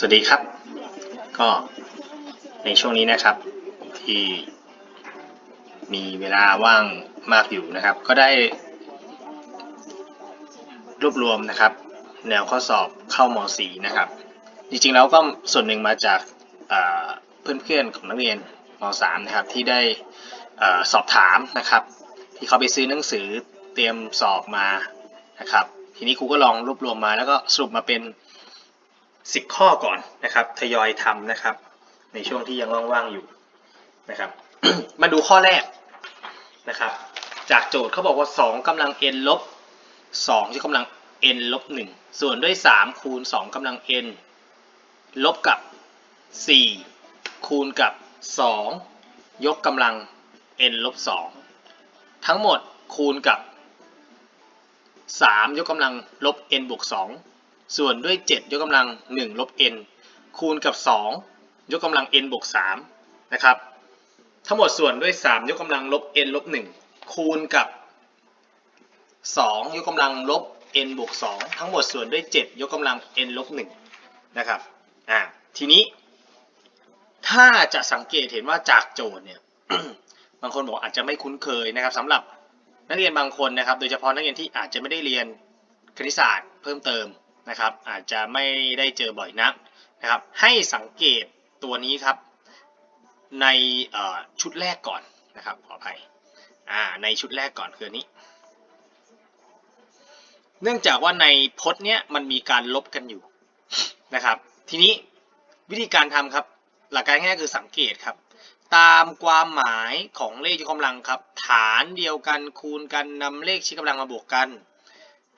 สวัสดีครับ ก็ในช่วงนี้นะครับ ที่มีเวลาว่างมากอยู่นะครับ ก็ได้ รวบรวมนะครับ แนวข้อสอบเข้ามสีนะครับ จริงๆแล้วก็ส่วนหนึ่งมาจากเพื่อนๆของนักเรียนมสามนะครับที่ได้สอบถามนะครับ ที่เขาไปซื้อหนังสือเตรียมสอบมานะครับ ทีนี้ครูก็ลองรวบรวมมาแล้วก็สรุปมาเป็น 10 ข้อก่อนนะครับ ทยอยทำนะครับ ในช่วงที่ยังว่างๆอยู่นะครับ มาดูข้อแรกนะครับ จากโจทย์เขาบอกว่า 2กำลัง n ลบ2ยกกำลัง n ลบ1ส่วนด้วย 3 คูณ 2กำลัง n ลบกับ 4 คูณกับ 2 ยกกำลัง n ลบ2ทั้งหมดคูณกับ 3 ยกกำลังลบ n บวก2 ส่วนด้วย 7 ยกกำลัง 1 ลบ n คูณกับ 2 ยกกำลัง n บวก3นะครับ ทั้งหมดส่วนด้วย 3 ยกกำลังลบ n ลบ 1 คูณกับ 2 ยกกำลังลบ n บวก 2 ทั้งหมดส่วนด้วย 7 ยกกำลัง n ลบ 1 นะครับ อ่า ทีนี้ ถ้าจะสังเกตเห็นว่าจากโจทย์เนี่ย บางคนบอกอาจจะไม่คุ้นเคยนะครับสำหรับนักเรียนบางคนนะครับ โดยเฉพาะนักเรียนที่อาจจะไม่ได้เรียนคณิตศาสตร์เพิ่มเติม นะครับ อาจจะไม่ได้เจอบ่อยนักนะครับ ให้สังเกตตัวนี้ครับ ในชุดแรกก่อนนะครับขออภัยในชุดแรกก่อนคือนี้ เนื่องจากว่าในพจน์เนี้ยมันมีการลบกันอยู่นะครับ ทีนี้วิธีการทำครับ หลักการง่ายๆคือสังเกตครับ ตามความหมายของเลขยกกำลังครับ ฐานเดียวกันคูณกันนำเลขชี้กำลังมาบวกกัน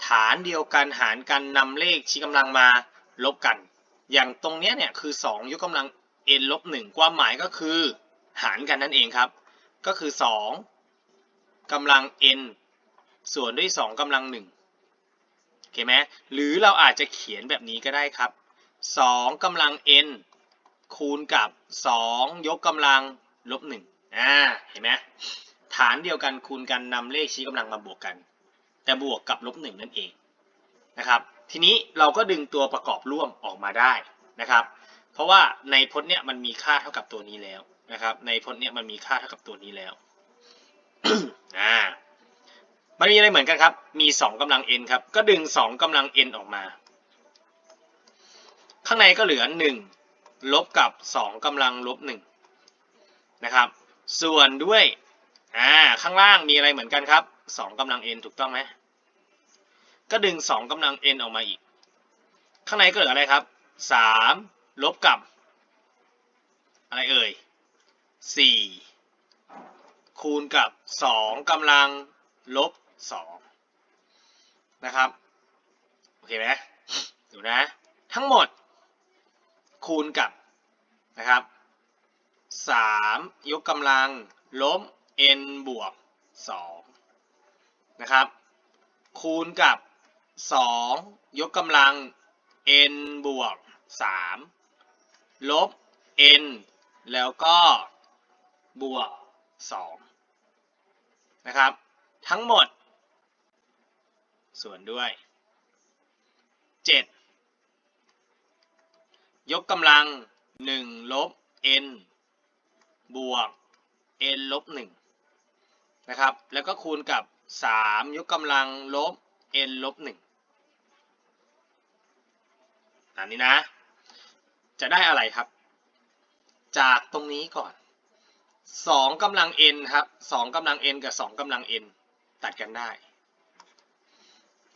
ฐานเดียวกันหารกันนำเลขชี้กำลังมาลบกัน อย่างตรงนี้เนี่ยคือ 2 ยกกำลัง n ลบ1ความหมายก็คือ หารกันนั่นเองครับ ก็คือ 2กำลัง n ส่วนด้วย 2กำลัง1โอเคไหมหรือเราอาจจะเขียนแบบนี้ก็ได้ครับ 2กำลัง n คูณกับ 2 ยกกำลังลบ1อ่าเห็นไหมฐานเดียวกันคูณกันนำเลขชี้กำลังมาบวกกัน แต่บวกกับลบ1นั่นเองนะครับทีนี้เราก็ดึงตัวประกอบร่วมออกมาได้นะครับ เพราะว่าในพจน์เนี่ยมันมีค่าเท่ากับตัวนี้แล้วนะครับ ในพจน์เนี่ยมันมีค่าเท่ากับตัวนี้แล้วอ่ามันมีอะไรเหมือนกันครับ มี 2กำลัง n ครับ ก็ดึง 2กำลัง n ออกมา ข้างในก็เหลือ 1 ลบกับ 2กำลังลบ1นะครับ ส่วนด้วย อ่า ข้างล่างมีอะไรเหมือนกันครับ 2กำลัง n ถูกต้องไหม ก็ดึง 2กำลัง n ออกมาอีก ข้างในก็เหลืออะไรครับ 3 ลบกับ อะไรเอ่ย 4 คูณกับ 2กำลังลบ 2 นะครับ โอเคไหมดูนะ ทั้งหมด คูณกับนะครับ3ยกกำลังลบ n บวก2นะครับ คูณกับ 2ยกกำลัง n บวก3ลบ n แล้วก็บวก2นะครับ ทั้งหมด ส่วนด้วย7ยกกำลัง1ลบ n บวก n ลบ1นะครับ แล้วก็คูณกับ3ยกกำลังลบ n ลบ1 อันนี้นะ จะได้อะไรครับ จากตรงนี้ก่อน2กำลัง n ครับ2กำลัง n กับ2กำลัง n ตัดกันได้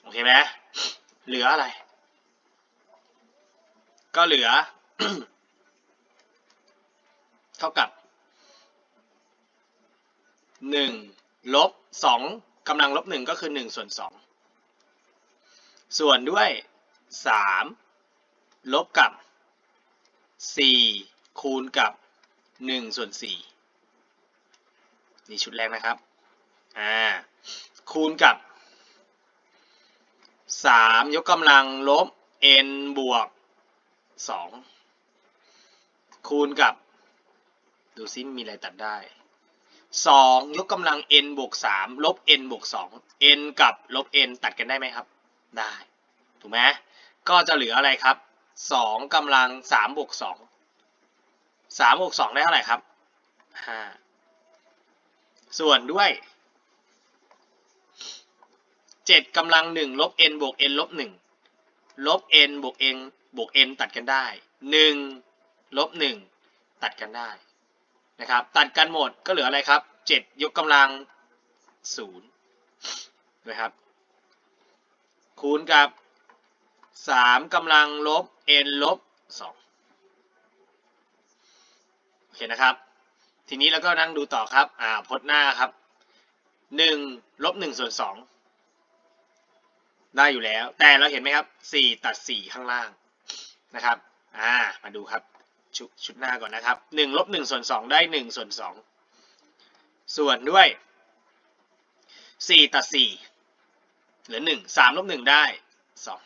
โอเคไหมเหลืออะไร ก็เหลือ เท่ากับ1ลบ2กำลังลบ1ก็คือ1ส่วน2ส่วนด้วย3 ลบกับ 4 คูณกับ 1 ส่วน 4 นี่ชุดแรกนะครับ อ่า คูณกับ 3 ยกกำลังลบ n บวก 2 คูณกับ ดูซิมีอะไรตัดได้ 2 ยกกำลัง n บวก 3 ลบ n บวก 2 n กับลบ n ตัดกันได้ไหมครับ ได้ ถูกไหมก็จะเหลืออะไรครับ สองกำลังสามบวกสองสามบวกสองได้เท่าไหร่ครับห้าส่วนด้วยเจ็ดกำลังหนึ่งลบ n บวก n ลบหนึ่งลบ n บวก n บวก n ตัดกันได้หนึ่งลบหนึ่งตัดกันได้นะครับ ตัดกันหมดก็เหลืออะไรครับเจ็ดยกกำลังศูนย์นะครับคูณกับ สามกำลังลบ n ลบสองโอเคนะครับ ทีนี้เราก็นั่งดูต่อครับอ่าพจน์หน้าครับหนึ่งลบหนึ่งส่วนสองได้อยู่แล้ว แต่เราเห็นไหมครับสี่ตัดสี่ข้างล่างนะครับอ่ามาดูครับชชุดหน้าก่อนนะครับหนึ่งลบหนึ่งส่วนสองได้หนึ่งส่วนสองส่วนด้วยสี่ตัดสี่เหลือหนึ่งสามลบหนึ่งได้สอง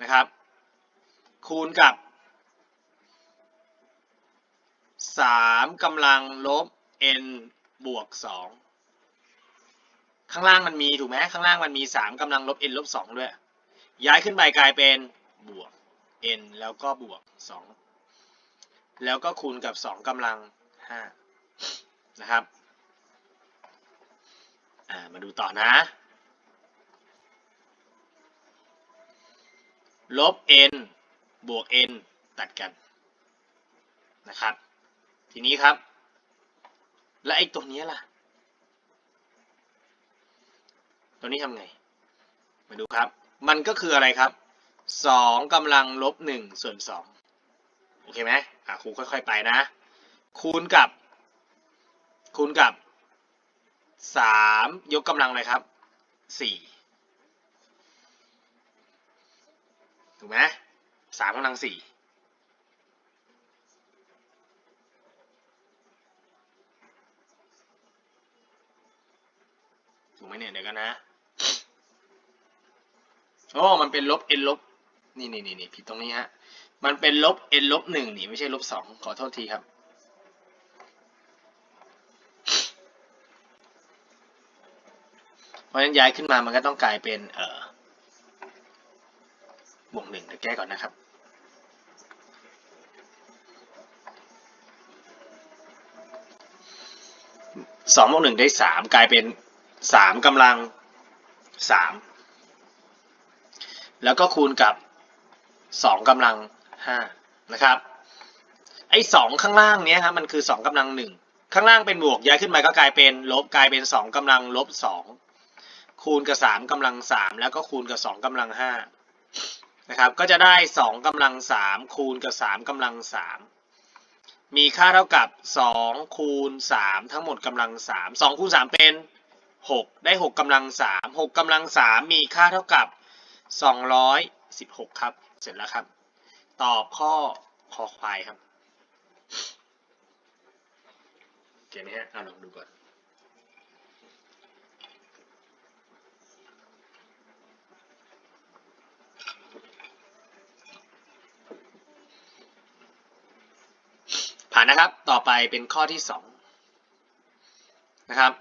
นะครับ คูณกับสามกำลังลบ n บวกสองข้างล่างมันมีถูกไหมข้างล่างมันมีสามกำลังลบ n ลบสองด้วย ย้ายขึ้นไปกลายเป็นบวก n แล้วก็บวกสองแล้วก็คูณกับสองกำลังห้านะครับ มาดูต่อนะ ลบ n บวก n ตัดกันนะครับ ทีนี้ครับ แล้วไอ้ตัวนี้ล่ะ ตัวนี้ทำไง มาดูครับ มันก็คืออะไรครับสองกำลังลบหนึ่งส่วนสองโอเคไหมอะครูค่อยๆไปนะ คูณกับ คูณกับสามยกกำลังเลยครับสี่ ถูกไหมสามกำลังสี่ถูกไหมเนี่ยเดี๋ยวกันนะโอ้มันเป็นลบ n ลบนี่นี่นี่นี่ผิดตรงนี้ฮะ มันเป็นลบ n ลบหนึ่งนี่ไม่ใช่ลบสองขอโทษทีครับ เพราะฉะนั้นย้ายขึ้นมามันก็ต้องกลายเป็นเอ่อ บวกหนึ่งเดี๋ยวแก้ก่อนนะครับ สองบวกหนึ่งได้สามกลายเป็นสามกำลังสามแล้วก็คูณกับสองกำลังห้านะครับ ไอ้สองข้างล่างเนี้ยครับมันคือสองกำลังหนึ่งข้างล่างเป็นบวกย้ายขึ้นไปก็กลายเป็นลบกลายเป็นสองกำลังลบสองคูณกับสามกำลังสามแล้วก็คูณกับสองกำลังห้า นะครับ ก็จะได้สองกำลังสามคูณกับสามกำลังสามมีค่าเท่ากับสองคูณสามทั้งหมดกำลังสามสองคูณสามเป็นหกได้หกกำลังสามหกกำลังสามมีค่าเท่ากับสองร้อยสิบหกครับ เสร็จแล้วครับ ตอบข้อคอควายครับเขียนนี้ฮะเอาลองดูก่อน ผ่านนะครับ ต่อไปเป็นข้อที่สองนะครับ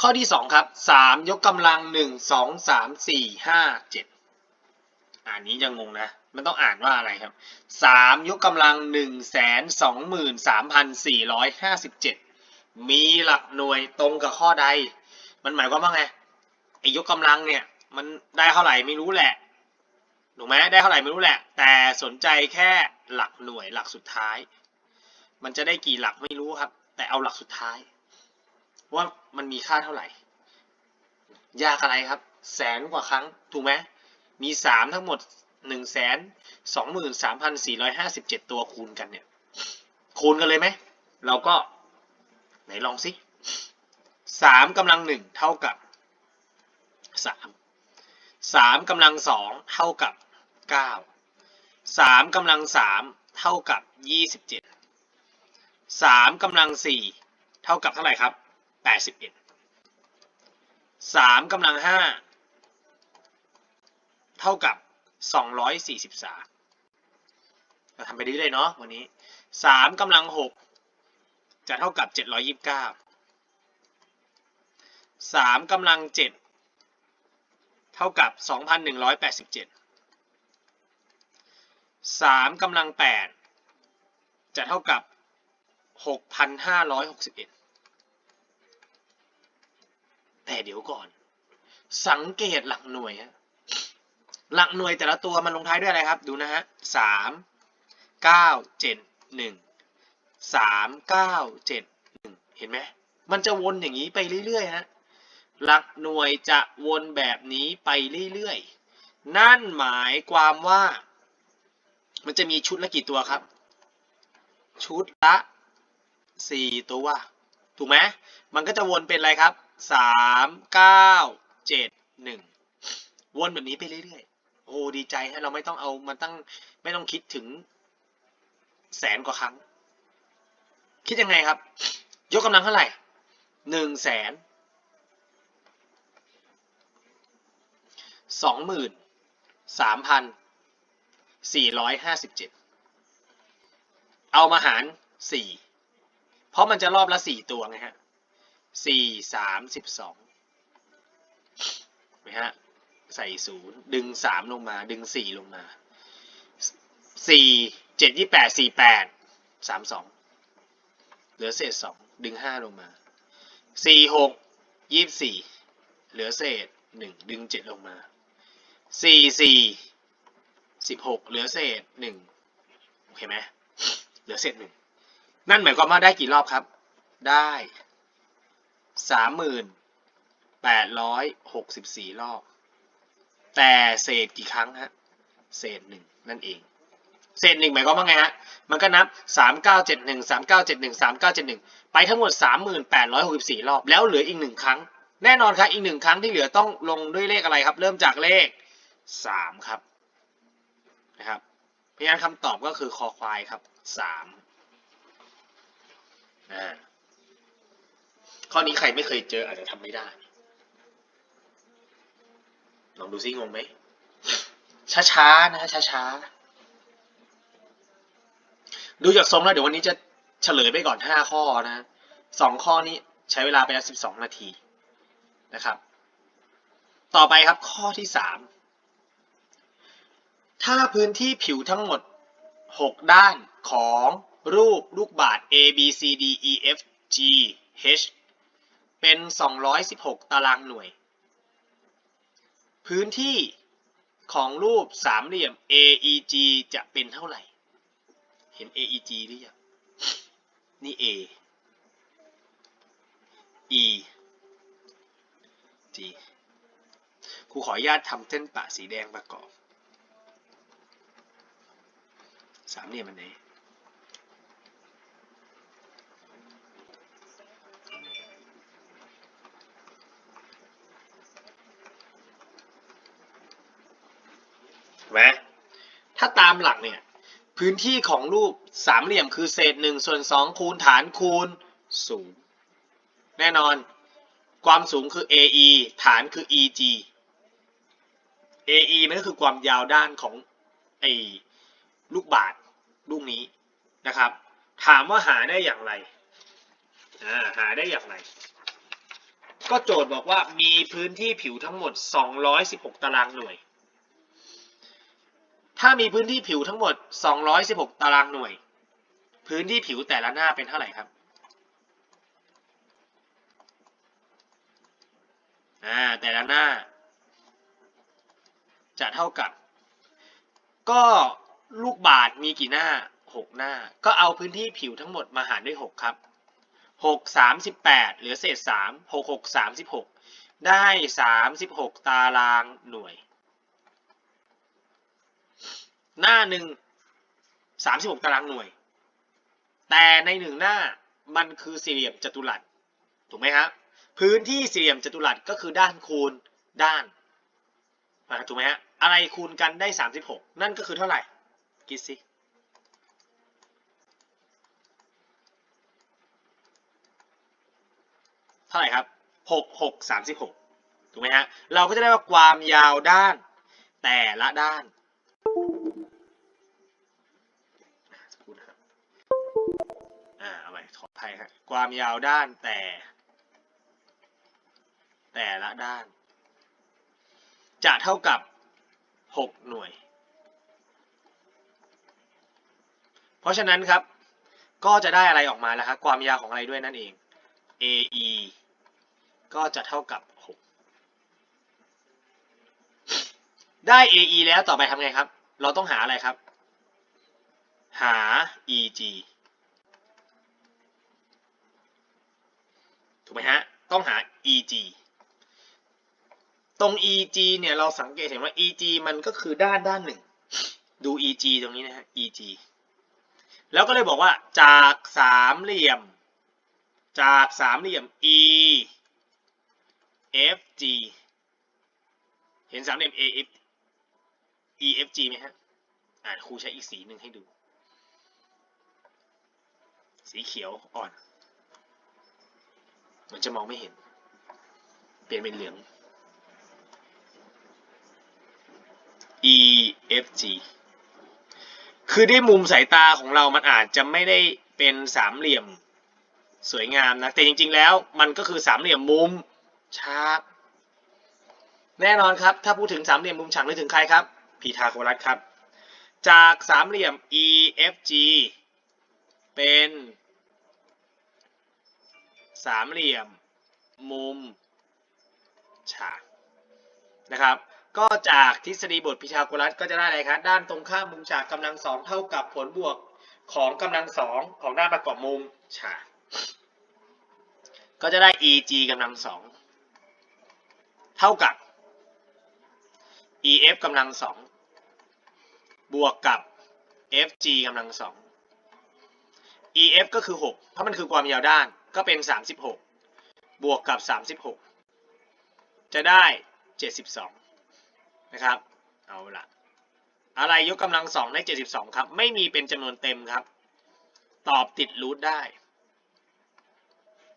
ข้อที่สองครับสามยกกำลังหนึ่งสองสามสี่ห้าเจ็ดอ่านนี้ยังงนะ มันต้องอ่านว่าอะไรครับสามยกกำลังหนึ่งแสนสองหมื่นสามพันสี่ร้อยห้าสิบเจ็ดมีหลักหน่วยตรงกับข้อใด มันหมายความว่าไงไอ้ยกกำลังเนี่ย มันได้เท่าไหร่ไม่รู้แหละถูกไหมได้เท่าไหร่ไม่รู้แหละ แต่สนใจแค่ หลักหน่วยหลักสุดท้าย มันจะได้กี่หลักไม่รู้ครับ แต่เอาหลักสุดท้าย ว่ามันมีค่าเท่าไหร่ ยากอะไรครับ แสนกว่าครั้งถูกไหมมีสามทั้งหมดหนึ่งแสนสองหมื่นสามพันสี่ร้อยห้าสิบเจ็ดตัวคูณกันเนี่ย คูณกันเลยไหม เราก็ ไหนลองสิสามกำลังหนึ่งเท่ากับสามสามกำลังสองเท่ากับเก้า สามกำลังสามเท่ากับยี่สิบเจ็ดสามกำลังสี่เท่ากับเท่าไหร่ครับแปดสิบเอ็ดสามกำลังห้าเท่ากับสองร้อยสี่สิบสามเราทำไปเรื่อยๆเนาะวันนี้สามกำลังหกจะเท่ากับเจ็ดร้อยยี่สิบเก้าสามกำลังเจ็ดเท่ากับสองพันหนึ่งร้อยแปดสิบเจ็ด สามกำลังแปดจะเท่ากับหกพันห้าร้อยหกสิบเอ็ดแต่เดี๋ยวก่อน สังเกตหลักหน่วยฮะหลักหน่วยแต่ละตัวมันลงท้ายด้วยอะไรครับ ดูนะฮะสามเก้าเจ็ดหนึ่งสามเก้าเจ็ดหนึ่งเห็นไหมมันจะวนอย่างนี้ไปเรื่อยๆฮะหลักหน่วยจะวนแบบนี้ไปเรื่อยๆ นั่นหมายความว่า มันจะมีชุดละกี่ตัวครับ ชุดละสี่ตัว ถูกไหมมันก็จะวนเป็นอะไรครับสามเก้าเจ็ดหนึ่งวนแบบนี้ไปเรื่อยๆ โอ้ดีใจฮะเราไม่ต้องเอามันตั้งไม่ต้องคิดถึงแสนกว่าครั้ง คิดยังไงครับ ยกกำลังเท่าไหร่หนึ่งแสนสองหมื่นสามพัน สี่ร้อยห้าสิบเจ็ดเอามาหารสี่เพราะมันจะรอบละสี่ตัวไงฮะสี่สามสิบสองไหมฮะ ใส่ศูนย์ดึงสามลงมา ดึงสี่ลงมาสี่เจ็ดยี่แปดสี่แปดสามสองเหลือเศษสองดึงห้าลงมาสี่หกยี่สี่เหลือเศษหนึ่งดึงเจ็ดลงมาสี่สี่ สิบหกเหลือเศษหนึ่งโอเคไหมเหลือเศษหนึ่งนั่นหมายความว่าได้กี่รอบครับ ได้สามหมื่นแปดร้อยหกสิบสี่รอบ แต่เศษกี่ครั้งฮะเศษหนึ่งนั่นเอง เศษหนึ่งหมายความว่าไงฮะ มันก็นับสามเก้าเจ็ดหนึ่งสามเก้าเจ็ดหนึ่งสามเก้าเจ็ดหนึ่งไปทั้งหมดสามหมื่นแปดร้อยหกสิบสี่รอบ แล้วเหลืออีกหนึ่งครั้ง แน่นอนครับอีกหนึ่งครั้งที่เหลือต้องลงด้วยเลขอะไรครับ เริ่มจากเลขสามครับ นะครับเพราะฉะนั้นคำตอบก็คือคอควายครับสามข้อนี้ใครไม่เคยเจออาจจะทำไม่ได้ ลองดูซิงงไหม ช้าๆนะช้าๆ ดูจากทรงแล้วเดี๋ยววันนี้จะเฉลยไปก่อนห้าข้อนะสองข้อนี้ใช้เวลาไปแล้วสิบสองนาทีนะครับ ต่อไปครับข้อที่สาม ถ้าพื้นที่ผิวทั้งหมดหกด้านของรูปลูกบาศก์ A B C D E F G H เป็น 216 ตารางหน่วย พื้นที่ของรูปสามเหลี่ยม AEG จะเป็นเท่าไหร่ เห็น AEG หรือยัง นี่ A E G ครูขออนุญาตทำเส้นปะสีแดงประกอบ สามเหลี่ยมอันไหนไหมถ้าตามหลักเนี่ย พื้นที่ของรูปสามเหลี่ยมคือเศษหนึ่งส่วนสองคูณฐานคูณสูง แน่นอน ความสูงคือ AE ฐานคือ EG AE มันก็คือความยาวด้านของไอ้ลูกบาศก์ ลูกนี้นะครับ ถามว่าหาได้อย่างไรหาได้อย่างไร ก็โจทย์บอกว่ามีพื้นที่ผิวทั้งหมด 216 ตารางหน่วย ถ้ามีพื้นที่ผิวทั้งหมด 216 ตารางหน่วย พื้นที่ผิวแต่ละหน้าเป็นเท่าไหร่ครับแต่ละหน้า จะเท่ากับ ก็ ลูกบาศก์มีกี่หน้า 6 หน้า ก็เอาพื้นที่ผิวทั้งหมดมาหารด้วย 6 ครับ 6 38เหลือเศษ 3 6 6 36 ได้ 36 ตารางหน่วย หน้าหนึ่ง36 ตารางหน่วย แต่ในหนึ่งหน้ามันคือสี่เหลี่ยมจัตุรัส ถูกไหมครับ พื้นที่สี่เหลี่ยมจัตุรัสก็คือด้านคูณด้านถูกไหมฮะ อะไรคูณกันได้ 36 นั่นก็คือเท่าไหร่ คิดสิ เท่าไหร่ครับ 6 6 36 ถูกไหมฮะ เราก็จะได้ว่าความยาวด้านแต่ละด้านอ่าเอาใหม่ขออภัยครับความยาวด้านแต่ แต่ละด้าน จะเท่ากับ 6 หน่วย ราะฉะนั้นครับ ก็จะได้อะไรออกมาแล้วครับความยาวของอะไรด้วยนั่นเอง AE ก็จะเท่ากับ 6 ได้ AE แล้วต่อไปทำไงครับ เราต้องหาอะไรครับ หา EG ถูกไหมฮะ ต้องหา EG ตรง EG เนี่ย เราสังเกตเห็นว่า EG มันก็คือด้านด้านหนึ่ง ดู EG ตรงนี้นะฮะ EG แล้วก็เลยบอกว่าจากสามเหลี่ยม จากสามเหลี่ยม E F G เห็นสามเหลี่ยม A F E F G ไหมฮะอ่าครูใช้อีกสีหนึ่งให้ดู สีเขียวอ่อนมันจะมองไม่เห็น เปลี่ยนเป็นเหลือง E F G คือด้วยมุมสายตาของเรามันอาจจะไม่ได้เป็นสามเหลี่ยมสวยงามนะ แต่จริง ๆ แล้วมันก็คือสามเหลี่ยมมุมฉากแน่นอนครับ ถ้าพูดถึงสามเหลี่ยมมุมฉากนึกถึงใครครับพีทาโกรัสครับ จากสามเหลี่ยม EFG เป็นสามเหลี่ยมมุมฉากนะครับ ก็จากทฤษฎีบทพีทาโกรัสก็จะได้อะไรครับด้านตรงข้ามมุมฉากกำลังสองเท่ากับผลบวกของกำลังสองของด้านประกอบมุมฉากก็จะได้ EG กำลังสองเท่ากับ EF กำลังสองบวกกับ FG กำลังสอง EF ก็คือ 6 เพราะมันคือความยาวด้านก็เป็น 36 บวกกับ 36 จะได้ 72 นะครับ เอาละอะไรยกกำลังสองได้72ครับ ไม่มีเป็นจำนวนเต็มครับ ตอบติดรูทได้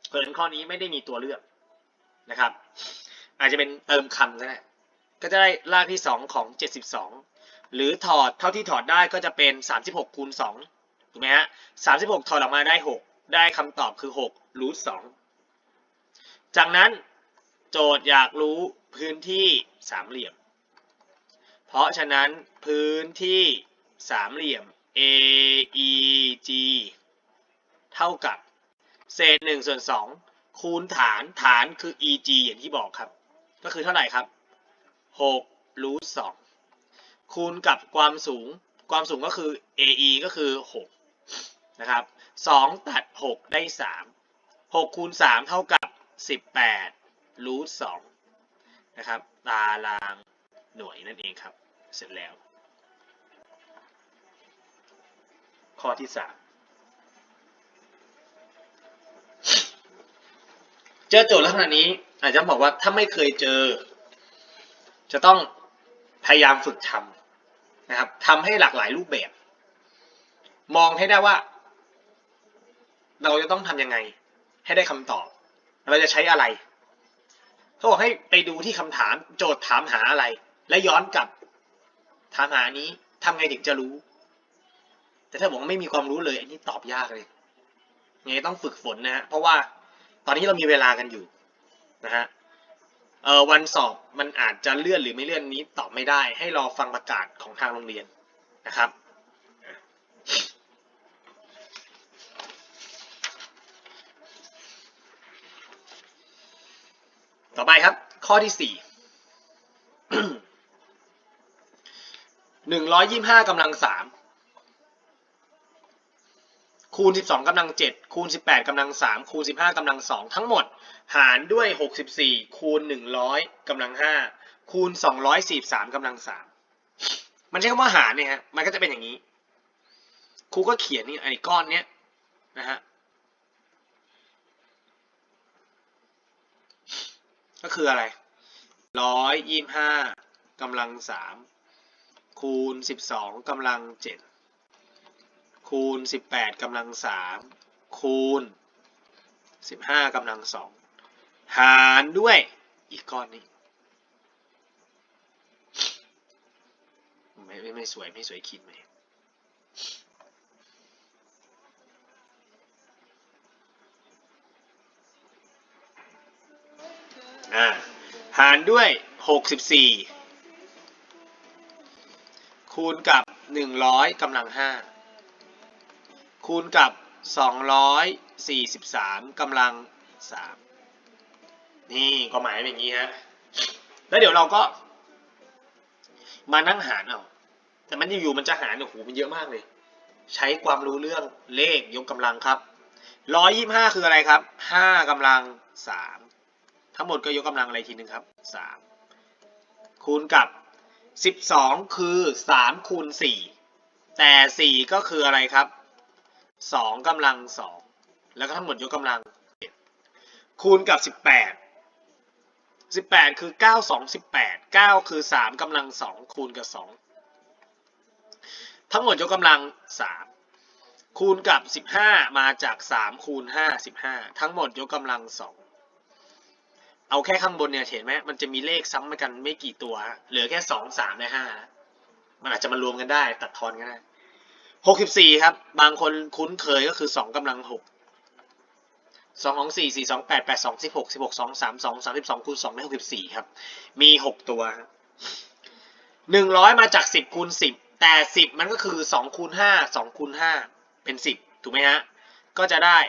เพราะฉะนั้นข้อนี้ไม่ได้มีตัวเลือกนะครับ อาจจะเป็นเติมคำก็ได้ ก็จะได้รากที่2ของ72หรือถอดเท่าที่ถอดได้ก็จะเป็น 36คูณ2ถูกไหมฮะ36 ถอดออกมาได้ 6 ได้คำตอบคือ6รูท2จากนั้นโจทย์อยากรู้พื้นที่สามเหลี่ยม เพราะฉะนั้นพื้นที่สามเหลี่ยม AEG เท่ากับ เศษ1ส่วน2คูณฐานฐานคือ EG อย่างที่บอกครับ ก็คือเท่าไหร่ครับ6รูท2คูณกับความสูง ความสูงก็คือ AE ก็คือ6นะครับ2ตัด 6 ได้ 3 6คูณ3เท่ากับ 18รูท2นะครับ ตารางหน่วยนั่นเองครับ เสร็จแล้ว ข้อที่3เจอโจทย์ลักษณะนี้ อาจจะบอกว่าถ้าไม่เคยเจอ จะต้องพยายามฝึกทำนะครับทำให้หลากหลายรูปแบบ มองให้ได้ว่า เราจะต้องทำยังไง ให้ได้คำตอบ เราจะใช้อะไรเขาบอกให้ไปดูที่คำถามโจทย์ถามหาอะไร และย้อนกลับ ถามหานี้ทำไงถึงจะรู้ แต่ถ้าบอกว่าไม่มีความรู้เลย อันนี้ตอบยากเลยไงต้องฝึกฝนนะฮะเพราะว่าตอนนี้เรามีเวลากันอยู่นะฮะเออวันสอบมันอาจจะเลื่อนหรือไม่เลื่อนนี้ตอบไม่ได้ ให้รอฟังประกาศของทางโรงเรียนนะครับต่อไปครับ ข้อที่สี่ หนึ่งร้อยยี่ห้ากำลังสามคูณสิบสองกำลังเจ็ดคูณสิบแปดกำลังสามคูณสิบห้ากำลังสองทั้งหมด หารด้วยหกสิบสี่คูณหนึ่งร้อยกำลังห้าคูณสองร้อยสี่สามกำลังสามมันใช้คำว่าหารเนี่ยฮะ มันก็จะเป็นอย่างนี้ ครูก็เขียนนี่ไอ้ก้อนเนี้ยนะฮะ ก็คืออะไรร้อยยี่ห้ากำลังสาม คูณสิบสองกำลังเจ็ดคูณสิบแปดกำลังสามคูณสิบห้ากำลังสองหารด้วยอีกก้อนนี้ไม่ไม่ไม่สวยไม่สวยคิดไหมอ่าหารด้วย 64 คูณกับ 100กำลัง 5 คูณกับสองร้อยสี่สิบสามกำลังสามนี่ความหมายเป็นอย่างนี้ฮะ แล้วเดี๋ยวเราก็มานั่งหารเอา แต่มันอยู่ๆมันจะหารโอ้โหมันเยอะมากเลย ใช้ความรู้เรื่องเลขยกกำลังครับร้อยยี่ห้าคืออะไรครับห้ากำลังสามทั้งหมดก็ยกกำลังอะไรทีหนึ่งครับสามคูณกับ สิบสองคือสามคูณสี่แต่สี่ก็คืออะไรครับสองกำลังสองแล้วก็ทั้งหมดยกกำลังเจ็ดคูณกับสิบแปดสิบแปดคือเก้าสองสิบแปดเก้าคือสามกำลังสองคูณกับสองทั้งหมดยกกำลังสามคูณกับสิบห้ามาจากสามคูณห้าสิบห้าทั้งหมดยกกำลังสอง เอาแค่ข้างบนเนี่ยเห็นไหมมันจะมีเลขซ้ำกันไม่กี่ตัว เหลือแค่สองสามและห้ามันอาจจะมารวมกันได้ ตัดทอนกันได้หกสิบสี่ครับ บางคนคุ้นเคยก็คือสองกำลังหกสองของสี่สี่สองแปดแปดสองสิบหกสิบหกสองสามสองสามสิบสองคูณสองได้หกสิบสี่ครับ มีหกตัวหนึ่งร้อยมาจากสิบคูณสิบแต่สิบมันก็คือสองคูณห้าสองคูณห้าเป็นสิบถูกไหมฮะ ก็จะได้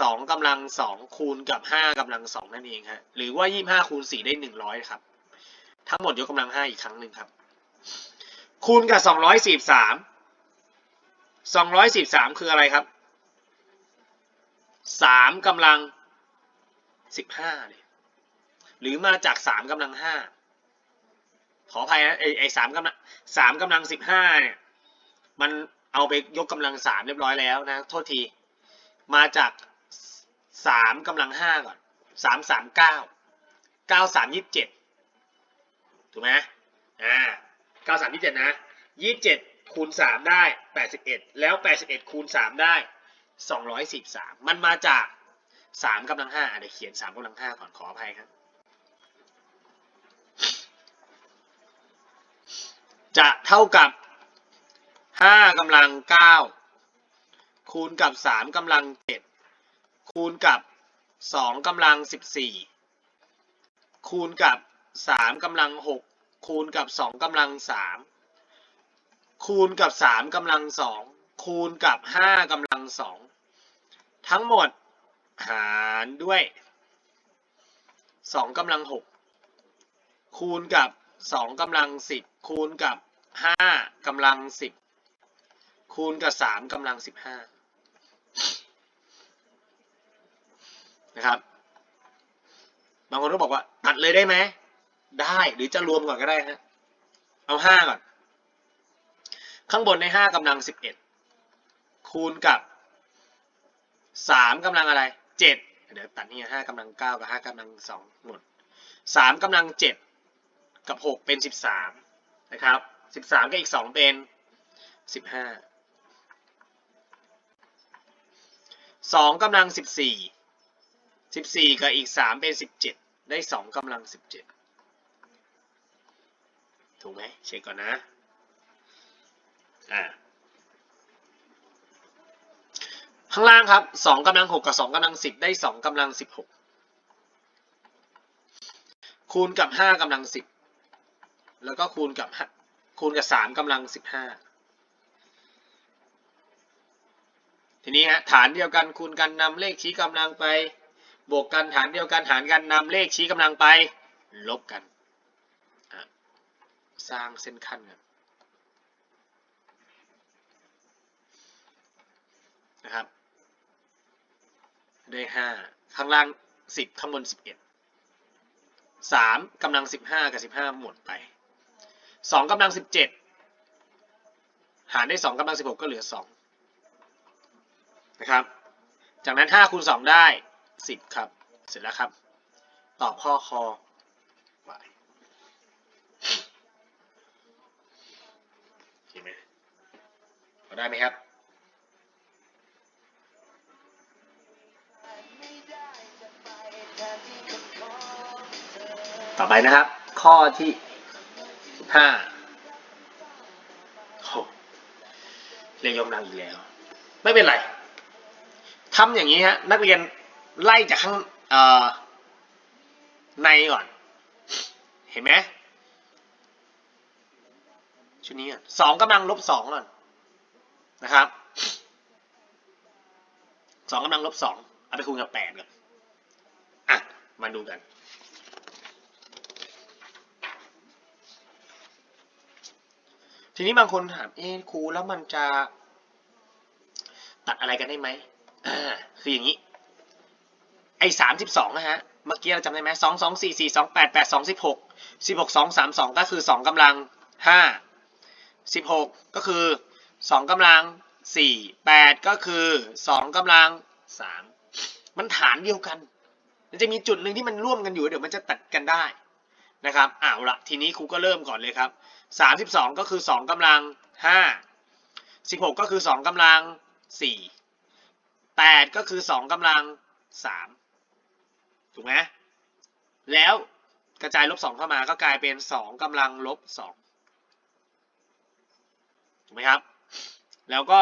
สองกำลังสองคูณกับห้ากำลังสองนั่นเองฮะหรือว่ายี่ห้าคูณสี่ได้หนึ่งร้อยครับ ทั้งหมดยกกำลังห้าอีกครั้งหนึ่งครับ คูณกับสองร้อยสี่สามสองร้อยสิบสามคืออะไรครับสามกำลังสิบห้าเลยหรือมาจากสามกำลังห้าขออภัยนะไอไอสามกำลังสามกำลังสิบห้าเนี่ยมันเอาไปยกกำลังสามเรียบร้อยแล้วนะ โทษที มาจาก สามกำลังห้าก่อนสามสามเก้าเก้าสามยี่สิบเจ็ดถูกไหมอ่าเก้าสามยี่สิบเจ็ดนะยี่สิบเจ็ดคูณสามได้แปดสิบเอ็ดแล้วแปดสิบเอ็ดคูณสามได้สองร้อยสิบสามมันมาจากสามกำลังห้าเดี๋ยวเขียนสามกำลังห้าก่อนขออภัยครับจะเท่ากับห้ากำลังเก้าคูณกับสามกำลังเจ็ด คูณกับสองกำลังสิบสี่คูณกับสามกำลังหกคูณกับสองกำลังสามคูณกับสามกำลังสองคูณกับห้ากำลังสองทั้งหมดหารด้วยสองกำลังหกคูณกับสองกำลังสิบคูณกับห้ากำลังสิบคูณกับสามกำลังสิบห้า นะครับ บางคนก็บอกว่า ตัดเลยได้ไหมได้หรือจะรวมก่อนก็ได้ฮะเอาห้าก่อนข้างบนในห้ากำลังสิบเอ็ดคูณกับสามกำลังอะไรเจ็ดเดี๋ยวตัดนี่ห้ากำลังเก้ากับห้ากำลังสองหมดสามกำลังเจ็ดกับหกเป็นสิบสามนะครับสิบสามกับอีกสองเป็นสิบห้าสองกำลังสิบสี่ สิบสี่กับอีกสามเป็นสิบเจ็ดได้สองกำลังสิบเจ็ดถูกไหมเช็คก่อนนะอ่าข้างล่างครับสองกำลังหกกับสองกำลังสิบได้สองกำลังสิบหกคูณกับห้ากำลังสิบแล้วก็คูณกับคูณกับสามกำลังสิบห้าทีนี้ฮะฐานเดียวกันคูณกันนำเลขชี้กำลังไป บวกกันฐานเดียวกันหารกันนำเลขชี้กำลังไป ลบกัน สร้างเส้นขั้นกันนะครับ ได้ห้าข้างล่างสิบข้างบนสิบเอ็ดสามกำลังสิบห้ากับสิบห้าหมดไปสองกำลังสิบเจ็ดหารได้สองกำลังสิบหกก็เหลือสองนะครับ จากนั้นห้าคูณสองได้ สิบครับ เสร็จแล้วครับ ตอบข้อคอเห็นไหมพอได้ไหมครับต่อไปนะครับ ข้อที่ห้าโอ้เรียนยกกำลังอีกแล้ว ไม่เป็นไรทำอย่างนี้ฮะนักเรียน ไล่จากข้างเอ่อในก่อน เห็นไหมชุดนี้ก่อนสองกำลังลบสองก่อนนะครับสองกำลังลบสองเอาไปคูณกับแปดกันอะ มาดูกันทีนี้บางคนถาม เอ๊ะครูแล้วมันจะตัดอะไรกันได้ไหมอ่าคืออย่างนี้ ไอ้สามสิบสองนะฮะ เมื่อกี้เราจำได้ไหมสองสองสี่สี่สองแปดแปดสองสิบหกสิบหกสองสามสองก็คือสองกำลังห้าสิบหกก็คือสองกำลังสี่แปดก็คือสองกำลังสามมันฐานเดียวกัน มันจะมีจุดหนึ่งที่มันร่วมกันอยู่เดี๋ยวมันจะตัดกันได้นะครับเอาละทีนี้ครูก็เริ่มก่อนเลยครับสามสิบสองก็คือสองกำลังห้าสิบหกก็คือสองกำลังสี่แปดก็คือสองกำลังสาม ถูกไหมแล้วกระจายลบสองเข้ามาก็กลายเป็นสองกำลังลบสองถูกไหมครับ แล้วก็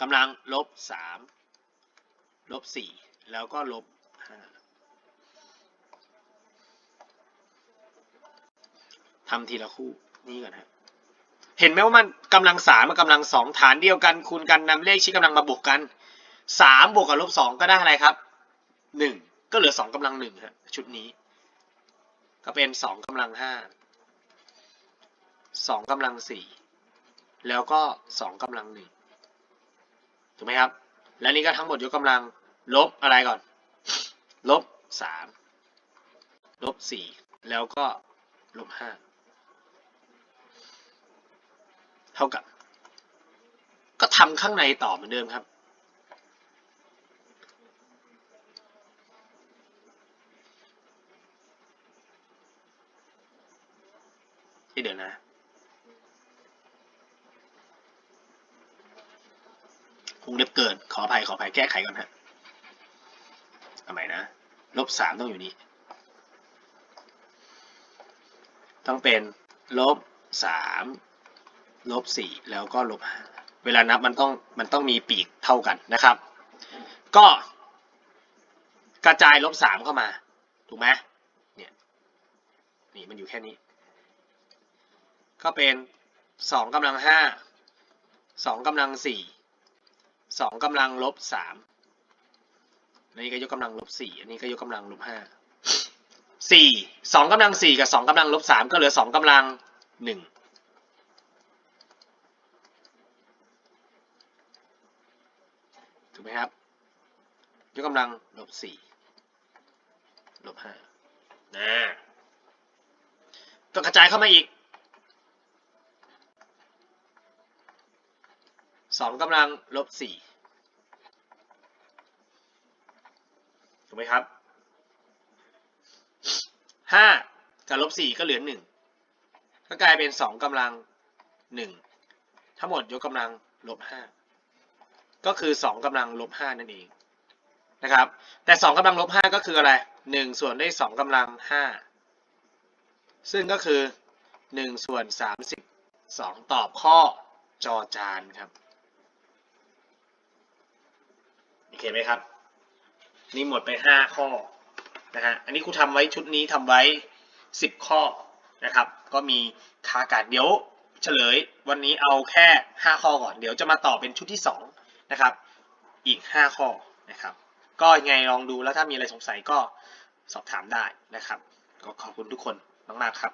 กำลังลบสามลบสี่แล้วก็ลบห้าทำทีละคู่นี่ก่อนฮะเห็นไหมว่ามันกำลังสามกับกำลังสองฐานเดียวกันคูณกันนำเลขชี้กำลังมาบวกกันสามบวกกับลบสองก็ได้อะไรครับ หนึ่งก็เหลือสองกำลังหนึ่งฮะชุดนี้ ก็เป็นสองกำลังห้าสองกำลังสี่แล้วก็สองกำลังหนึ่งถูกไหมครับ และนี่ก็ทั้งหมดยกกำลังลบอะไรก่อน ลบสามลบสี่แล้วก็ลบห้าเท่ากับ ก็ทำข้างในต่อเหมือนเดิมครับ เดี๋ยวนะ คงเล็บเกิน ขออภัย ขออภัย แก้ไขก่อนฮะทำไมนะ ลบสามต้องอยู่นี่ ต้องเป็นลบสามลบสี่แล้วก็ลบห้าเวลานับมันต้องมันต้องมีปีกเท่ากันนะครับ ก็กระจายลบสามเข้ามา ถูกไหมเนี่ยนี่มันอยู่แค่นี้ ก็เป็นสองกำลังห้าสองกำลังสี่สองกำลังลบสามอันนี้ก็ยกกำลังลบสี่อันนี้ก็ยกกำลังลบห้าสี่สองกำลังสี่กับสองกำลังลบสามก็เหลือสองกำลังหนึ่งถูกไหมครับ ยกกำลังลบสี่ลบห้านะก็กระจายเข้ามาอีก สองกำลังลบสี่ถูกไหมครับห้ากับลบสี่ก็เหลือหนึ่งก็กลายเป็นสองกำลังหนึ่งทั้งหมดยกกำลังลบห้าก็คือสองกำลังลบห้านั่นเองนะครับ แต่สองกำลังลบห้าก็คืออะไรหนึ่งส่วนด้วยสองกำลังห้าซึ่งก็คือหนึ่งส่วนสามสิบสองตอบข้อจอจานครับ โอเคไหมครับ นี่หมดไปห้าข้อนะฮะอันนี้ครูทำไว้ชุดนี้ทำไว้สิบข้อนะครับ ก็มีคากาศเดี๋ยวเฉลย วันนี้เอาแค่ห้าข้อก่อน เดี๋ยวจะมาต่อเป็นชุดที่สองนะครับ อีกห้าข้อนะครับ ก็ยังไงลองดูแล้วถ้ามีอะไรสงสัยก็สอบถามได้นะครับ ก็ขอบคุณทุกคนมากๆครับ